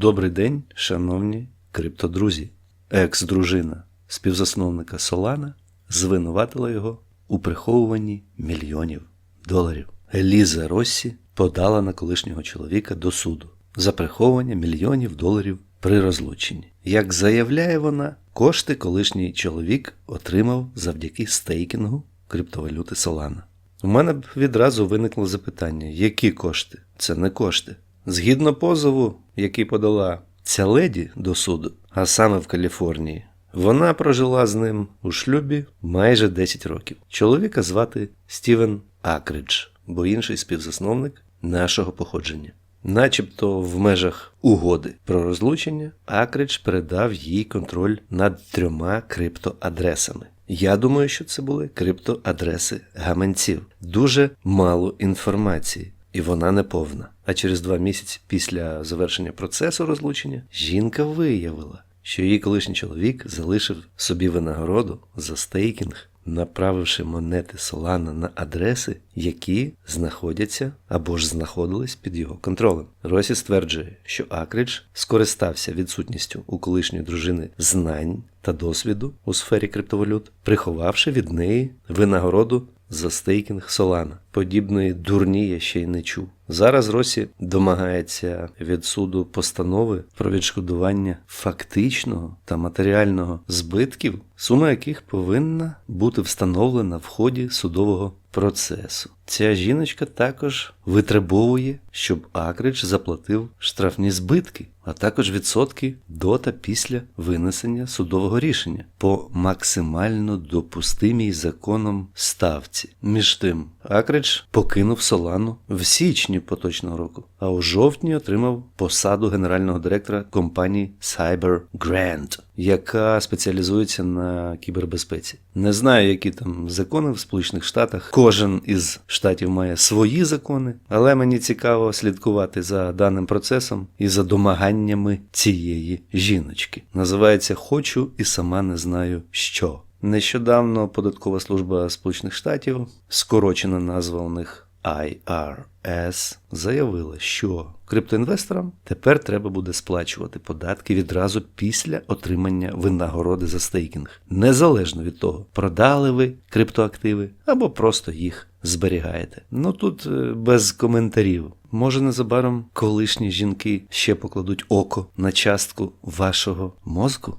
Добрий день, шановні криптодрузі. Екс-дружина співзасновника Solana звинуватила його у приховуванні мільйонів доларів. Еліза Россі подала на колишнього чоловіка до суду за приховування мільйонів доларів при розлученні. Як заявляє вона, кошти колишній чоловік отримав завдяки стейкінгу криптовалюти Solana. У мене б відразу виникло запитання: які кошти? Це не кошти. Згідно позову, який подала ця леді до суду, а саме в Каліфорнії, вона прожила з ним у шлюбі майже 10 років. Чоловіка звати Стівен Акридж, бо інший співзасновник нашого походження. Начебто в межах угоди про розлучення Акридж передав їй контроль над трьома криптоадресами. Я думаю, що це були криптоадреси гаманців. Дуже мало інформації, і вона не повна. А через два місяці після завершення процесу розлучення жінка виявила, що її колишній чоловік залишив собі винагороду за стейкінг, направивши монети Solana на адреси, які знаходяться або ж знаходились під його контролем. Росі стверджує, що Акридж скористався відсутністю у колишньої дружини знань та досвіду у сфері криптовалют, приховавши від неї винагороду за стейкінг Солана. Подібної дурні я ще й не чув. Зараз Росі домагається від суду постанови про відшкодування фактичного та матеріального збитків, сума яких повинна бути встановлена в ході судового процесу. Ця жіночка також витребовує, щоб Акридж заплатив штрафні збитки, а також відсотки до та після винесення судового рішення по максимально допустимій законом ставці. Між тим, Акридж покинув Солану в січні поточного року, а у жовтні отримав посаду генерального директора компанії Cyber Grant, яка спеціалізується на кібербезпеці. Не знаю, які там закони в Сполучених Штатах. Кожен із штатів має свої закони, але мені цікаво слідкувати за даним процесом і за домаганнями цієї жіночки. Називається Хочу і сама не знаю що. Нещодавно податкова служба Сполучених Штатів, скорочена назва у них IRS, заявила, що криптоінвесторам тепер треба буде сплачувати податки відразу після отримання винагороди за стейкінг, незалежно від того, продали ви криптоактиви або просто їх зберігаєте. Ну тут е, без коментарів. Може, незабаром колишні жінки ще покладуть око на частку вашого мозку?